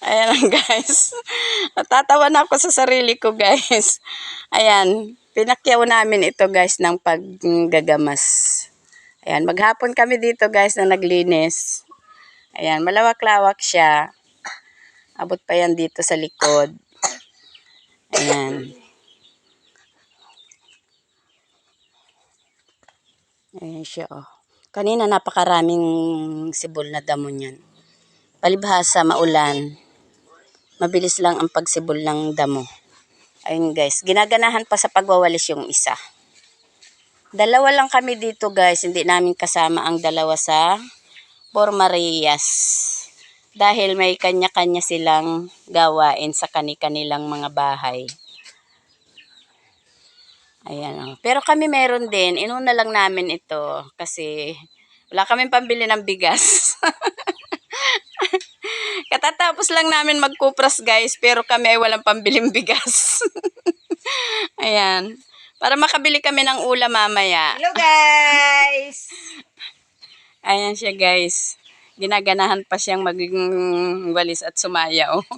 Ayan guys. Natatawa na ako sa sarili ko guys. Ayan. Pinakyaw namin ito guys ng paggagamas. Ayan. Maghapon kami dito guys na naglinis. Ayan. Malawak-lawak siya. Abot pa yan dito sa likod. Ayan. Ayan siya oh. Kanina napakaraming sibol na damo niyan. Palibhasa, maulan. Mabilis lang ang pagsibol ng damo. Ayun guys, ginaganahan pa sa pagwawalis yung isa. Dalawa lang kami dito guys, hindi namin kasama ang dalawa sa Formarias. Dahil may kanya-kanya silang gawain sa kani-kanilang mga bahay. Ayan. oh. Pero kami meron din. Inuna lang namin ito kasi wala kaming pambili ng bigas. Katatapos lang namin magkupras guys, pero kami ay walang pambiling bigas. Ayan. Para makabili kami ng ulam mamaya. Hello guys! Ayan siya guys. Ginaganahan pa siyang maging walis at sumayaw.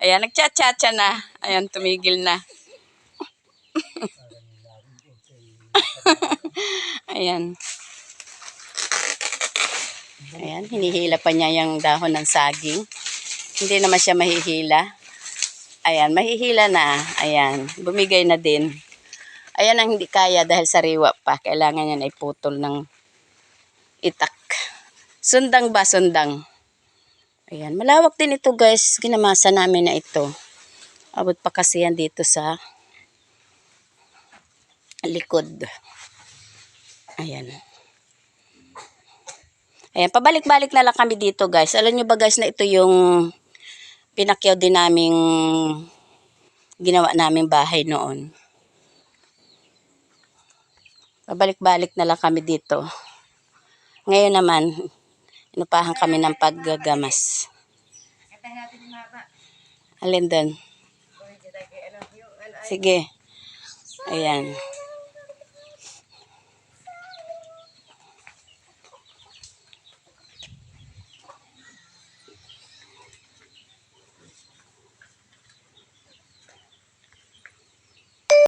Ayan, nagchat-chatcha na. Ayan, tumigil na. Ayan. Ayan, hinihila pa niya yung dahon ng saging. Hindi naman siya mahihila. Ayan, mahihila na. Ayan, bumigay na din. Ayan ang hindi kaya dahil sariwa pa. Kailangan niya na iputol ng itak. Sundang ba? Sundang. Ayan, malawak din ito guys. Ginamasa namin na ito. Abot pa kasi yan dito sa likod. Ayan. Ayan, pabalik-balik na lang kami dito guys. Alam nyo ba guys na ito yung pinakyaw din naming ginawa naming bahay noon. Pabalik-balik na lang kami dito. Ngayon naman, inupahan kami ng paggagamas. Alin doon? Sige. Ayan.